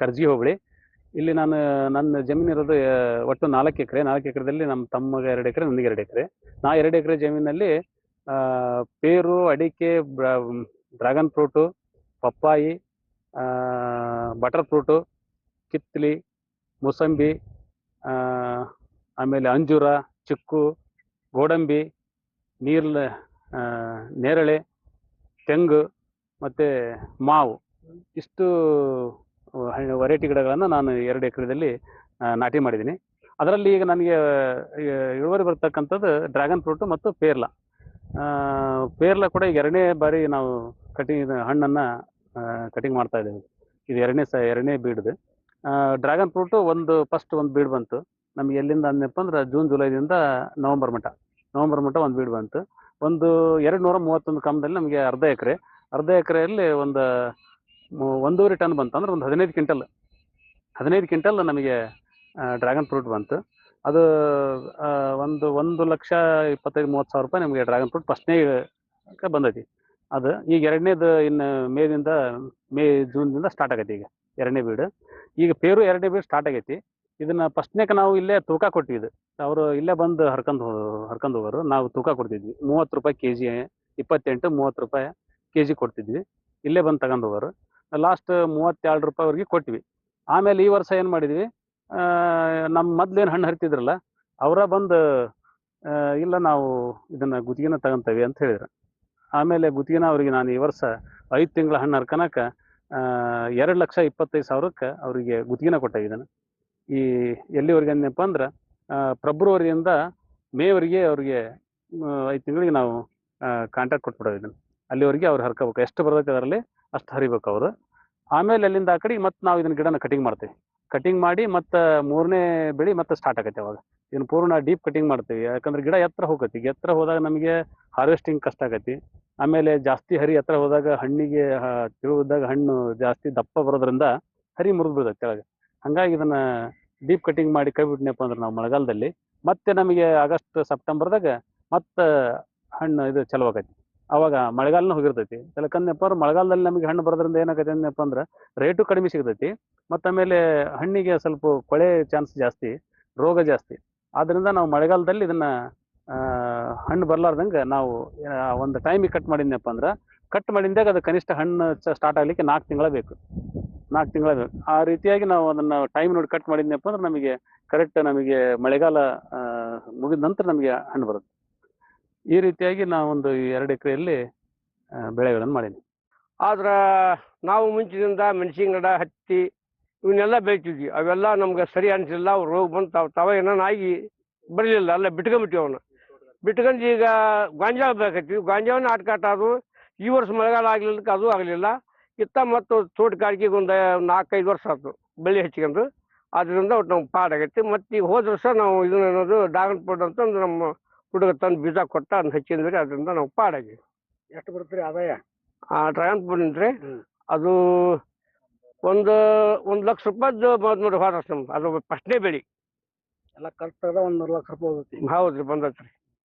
ಕರ್ಜಿ ಹೋಬಳಿ. ಇಲ್ಲಿ ನಾನು, ನನ್ನ ಜಮೀನಿರೋದು ಒಟ್ಟು ನಾಲ್ಕು ಎಕರೆ. ನಾಲ್ಕು ಎಕರೆದಲ್ಲಿ ನಮ್ಮ ತಮ್ಮಗೆ ಎರಡು ಎಕರೆ ನನಗೆ ಎರಡು ಎಕರೆ. ನಾ ಎರಡು ಎಕರೆ ಜಮೀನಲ್ಲಿ ಪೇರು, ಅಡಿಕೆ ಡ್ರ್ಯಾಗನ್ ಫ್ರೂಟು, ಪಪ್ಪಾಯಿ ಬಟರ್ ಫ್ರೂಟು ಕಿತ್ಲಿ ಮೂಸಂಬಿ ಆಮೇಲೆ ಅಂಜೂರ, ಚಿಕ್ಕು, ಗೋಡಂಬಿ, ನೀರ್ಲ ನೇರಳೆ, ತೆಂಗು, ಮತ್ತು ಮಾವು. ಇಷ್ಟು ವೆರೈಟಿ ಗಿಡಗಳನ್ನು ನಾನು ಎರಡು ಎಕರೆದಲ್ಲಿ ನಾಟಿ ಮಾಡಿದ್ದೀನಿ. ಅದರಲ್ಲಿ ಈಗ ನನಗೆ ಇಳುವರಿ ಬರ್ತಕ್ಕಂಥದ್ದು ಡ್ರ್ಯಾಗನ್ ಫ್ರೂಟು ಮತ್ತು ಪೇರ್ಲ. ಪೇರ್ಲ ಕೂಡ ಈಗ ಎರಡನೇ ಬಾರಿ ನಾವು ಕಟಿಂಗ್ ಹಣ್ಣನ್ನು ಕಟಿಂಗ್ ಮಾಡ್ತಾ ಇದ್ದೇವೆ. ಇದು ಎರಡನೇ ಸ, ಎರಡನೇ ಬೀಡ್ದು ಡ್ರ್ಯಾಗನ್ ಫ್ರೂಟು ಒಂದು ಫಸ್ಟ್ ಒಂದು ಬೀಡ್ ಬಂತು. ನಮ್ಗೆ ಎಲ್ಲಿಂದ ಅಂದಪ್ಪ ಅಂದ್ರೆ ಜೂನ್, ಜುಲೈದಿಂದ ನವಂಬರ್ ಮಟ್ಟ ನವಂಬರ್ ಮಟ್ಟ ಒಂದು ಬೀಡ್ ಬಂತು. ಒಂದು ಎರಡು ನೂರ ಮೂವತ್ತೊಂದು ಕಮ್ಮದಲ್ಲಿ ನಮಗೆ ಅರ್ಧ ಎಕರೆ. ಅರ್ಧ ಎಕರೆಯಲ್ಲಿ ಒಂದು ಒಂದೂವರೆ ಟನ್ ಬಂತಂದ್ರೆ ಒಂದು ಹದಿನೈದು ಕ್ವಿಂಟಲ್. ಹದಿನೈದು ಕ್ವಿಂಟಲ್ ನಮಗೆ ಡ್ರ್ಯಾಗನ್ ಫ್ರೂಟ್ ಬಂತು. ಅದು ಒಂದು ಒಂದು ಲಕ್ಷ ಇಪ್ಪತ್ತೈದು, ಮೂವತ್ತು ಸಾವಿರ ರೂಪಾಯಿ ನಮಗೆ ಡ್ರ್ಯಾಗನ್ ಫ್ರೂಟ್ ಫಸ್ಟ್ನೇ ಬಂದೈತಿ. ಅದು ಈಗ ಎರಡನೇದು ಇನ್ನು ಮೇದಿಂದ, ಮೇ ಜೂನ್ದಿಂದ ಸ್ಟಾರ್ಟ್ ಆಗೈತಿ ಈಗ ಎರಡನೇ ಬೀಡು. ಈಗ ಪೇರು ಎರಡನೇ ಬೀಡು ಸ್ಟಾರ್ಟ್ ಆಗೈತಿ. ಇದನ್ನ ಫಸ್ಟ್ನೇಕ ನಾವು ಇಲ್ಲೇ ತೂಕ ಕೊಟ್ಟಿದ್ದು ಅವರು ಇಲ್ಲೇ ಬಂದು ಹರ್ಕೊಂಡು ಹರ್ಕೊಂಡು ಹೋಗೋರು. ನಾವು ತೂಕ ಕೊಡ್ತಿದ್ವಿ. ಮೂವತ್ತು ರೂಪಾಯಿ ಕೆ ಜಿ ಇಪ್ಪತ್ತೆಂಟು, ಮೂವತ್ತು ರೂಪಾಯಿ ಕೆ ಜಿ ಕೊಡ್ತಿದ್ವಿ. ಇಲ್ಲೇ ಬಂದು ತಗೊಂಡು ಹೋಗೋರು. ಲಾಸ್ಟ್ ಮೂವತ್ತೆರಡು ರೂಪಾಯಿವರೆಗೆ ಕೊಟ್ವಿ ಆಮೇಲೆ ಈ ವರ್ಷ ಏನು ಮಾಡಿದ್ವಿ? ನಮ್ಮ ಮೊದ್ಲೇನು ಹಣ್ಣು ಹರಿತಿದ್ರಲ್ಲ, ಅವರ ಬಂದು ಇಲ್ಲ ನಾವು ಇದನ್ನ ಗುತ್ತಿಗೆನ ತಗೊಂತೇವೆ ಅಂತ ಹೇಳಿದ್ರು. ಆಮೇಲೆ ಗುತ್ತಿಗೆನ ಅವರಿಗೆ ನಾನು ಈ ವರ್ಷ ಐದು ತಿಂಗಳ ಹಣ್ಣು ಹರ್ಕನಕ ಎರಡು ಲಕ್ಷ ಇಪ್ಪತ್ತೈದು ಸಾವಿರಕ್ಕೆ ಅವರಿಗೆ ಗುತ್ತಿಗೆನ ಇದನ್ನು. ಈ, ಎಲ್ಲಿವರೆಗೆ ಅಂದಪ್ಪ ಅಂದ್ರೆ ಫೆಬ್ರವರಿಯಿಂದ ಮೇವರೆಗೆ ಅವ್ರಿಗೆ ಐದು ತಿಂಗಳಿಗೆ ನಾವು ಕಾಂಟ್ಯಾಕ್ಟ್ ಕೊಟ್ಬಿಡೋ ಇದನ್ನು. ಅಲ್ಲಿವರೆಗೆ ಅವ್ರು ಹರ್ಕೋಬೇಕು. ಎಷ್ಟು ಬರ್ತೈತೆ ಅದರಲ್ಲಿ ಅಷ್ಟು ಹರಿಬೇಕು ಅವರು. ಆಮೇಲೆ ಅಲ್ಲಿಂದ ಆ ಕಡೆ ಮತ್ತೆ ನಾವು ಇದನ್ನ ಗಿಡನ ಕಟಿಂಗ್ ಮಾಡ್ತೀವಿ. ಕಟಿಂಗ್ ಮಾಡಿ ಮತ್ತೆ ಮೂರನೇ ಬೆಳಿ ಮತ್ತೆ ಸ್ಟಾರ್ಟ್ ಆಗತ್ತೆ ಅವಾಗ. ಇದನ್ನ ಪೂರ್ಣ ಡೀಪ್ ಕಟಿಂಗ್ ಮಾಡ್ತೀವಿ. ಯಾಕಂದ್ರೆ ಗಿಡ ಎತ್ತರ ಹೋಗತಿ ಎತ್ತರ ಹೋದಾಗ ನಮಗೆ ಹಾರ್ವೆಸ್ಟಿಂಗ್ ಕಷ್ಟ ಆಗತ್ತೆ. ಆಮೇಲೆ ಜಾಸ್ತಿ ಹರಿ ಎತ್ತರ ಹೋದಾಗ ಹಣ್ಣಿಗೆ ತಿಳುವುದಾಗ ಹಣ್ಣು ಜಾಸ್ತಿ ದಪ್ಪ ಬರೋದ್ರಿಂದ ಹರಿ ಮುರಿದು ಕೆಳಗೆ. ಹಂಗಾಗಿ ಇದನ್ನ ಡೀಪ್ ಕಟಿಂಗ್ ಮಾಡಿ ಕೈ ಅಂದ್ರೆ ನಾವು ಮಳೆಗಾಲದಲ್ಲಿ ಮತ್ತೆ ನಮಗೆ ಆಗಸ್ಟ್ ಸೆಪ್ಟೆಂಬರ್ದಾಗ ಮತ್ತೆ ಹಣ್ಣು ಇದು ಚಲೋ ಆಕೈತಿ ಅವಾಗ ಮಳೆಗಾಲನ ಹೋಗಿರ್ತೈತಿ. ಯಾಕಂದ್ನಪ್ಪ ಅಂದ್ರೆ ಮಳೆಗಾಲದಲ್ಲಿ ನಮಗೆ ಹಣ್ಣು ಬರೋದ್ರಿಂದ ಏನಾಗತ್ತೆ ಅಂದ್ನಪ್ಪ ಅಂದ್ರೆ ರೇಟು ಕಡಿಮೆ ಸಿಗ್ತೈತಿ. ಮತ್ತು ಆಮೇಲೆ ಹಣ್ಣಿಗೆ ಸ್ವಲ್ಪ ಕೊಳೆ ಚಾನ್ಸ್ ಜಾಸ್ತಿ, ರೋಗ ಜಾಸ್ತಿ. ಆದ್ದರಿಂದ ನಾವು ಮಳೆಗಾಲದಲ್ಲಿ ಇದನ್ನ ಹಣ್ಣು ಬರ್ಲಾರ್ದಂಗೆ ನಾವು ಒಂದು ಟೈಮಿಗೆ ಕಟ್ ಮಾಡಿದ್ನಪ್ಪ ಅಂದ್ರೆ ಕಟ್ ಮಾಡಿದಾಗ ಅದು ಕನಿಷ್ಠ ಹಣ್ಣು ಸ್ಟಾರ್ಟ್ ಆಗಲಿಕ್ಕೆ ನಾಲ್ಕು ತಿಂಗಳ ಬೇಕು. ನಾಲ್ಕು ತಿಂಗಳ ಬೇಕು. ಆ ರೀತಿಯಾಗಿ ನಾವು ಅದನ್ನ ಟೈಮ್ ನೋಡಿ ಕಟ್ ಮಾಡಿದ್ನಪ್ಪ ಅಂದ್ರೆ ನಮಗೆ ಕರೆಕ್ಟ್ ನಮಗೆ ಮಳೆಗಾಲ ಮುಗಿದ ನಂತರ ನಮಗೆ ಹಣ್ಣು ಬರುತ್ತೆ. ಈ ರೀತಿಯಾಗಿ ನಾವೊಂದು ಎರಡು ಎಕರೆಯಲ್ಲಿ ಬೆಳೆಗಳನ್ನು ಮಾಡೀನಿ ಆದ್ರೆ ನಾವು ಮುಂಚಿನಿಂದ ಮೆಣಸಿನ ಗಿಡ, ಹತ್ತಿ ಇವನ್ನೆಲ್ಲ ಬೆಳಿತಿದ್ವಿ. ಅವೆಲ್ಲ ನಮ್ಗೆ ಸರಿ ಅನಿಸಿಲ್ಲ ಅವ್ರು ರೋಗ ಬಂದು ತಾವು, ತಾವ ಏನಾಗಿ ಬರಲಿಲ್ಲ. ಅಲ್ಲ ಬಿಟ್ಕೊಂಬಿಟ್ಟಿವಿ ಅವನ್ನ ಬಿಟ್ಕೊಂಡು ಈಗ ಗಾಂಜಾಳ ಬೇಕೈತಿ ಗಾಂಜಾವನ್ನ ಆಟಕಾಟ ಅದು ಈ ವರ್ಷ ಮಳೆಗಾಲ ಆಗ್ಲಿಲ್ಲಕ್ಕೆ ಅದು ಆಗಲಿಲ್ಲ. ಇತ್ತ ಮತ್ತು ತೋಟಗಾರಿಕೆಗೆ ಒಂದು, ನಾಲ್ಕೈದು ವರ್ಷ ಆಯ್ತು ಬೆಳೆ ಹಚ್ಕೊಂಡು ಅದರಿಂದ ಒಟ್ಟು ನಮ್ಗೆ ಪಾಡಾಗೈತಿ ಮತ್ತು ಈಗ ಹೋದ ವರ್ಷ ನಾವು ಇದನ್ನ ಡಾಗನ್ ಡ್ರಾಗನ್ ಫ್ರೂಟ್ ಅಂತಂದು ನಮ್ಮ ಹುಡುಗ ತಂದು ಬೀಜ ಕೊಟ್ಟ ಅದನ್ನ ಹಚ್ಚಿದ್ರಿ ಅದರಿಂದ ನಾವು ಪಾಡಾಗಿ. ಎಷ್ಟು ಬರುತ್ತೆ ಆದಾಯ? ಆ ಡ್ರ್ಯಾಗನ್ ಅಂದ್ರೆ ಅದು ಒಂದು ಒಂದು ಲಕ್ಷ ರೂಪಾಯ್ದು ಬಂದ್ ನೋಡಿ ನಮ್ದು. ಅದು ಫಸ್ಟ್ನೇ ಬೆಳಿ. ಎಲ್ಲ ಖರ್ಚು ಒಂದು ಒಂದ್ ಮೂರು ಲಕ್ಷ ರೂಪಾಯಿ ಹೋಗುತ್ತೆ ಹೌದ್ರಿ ಬಂದತ್ರಿ.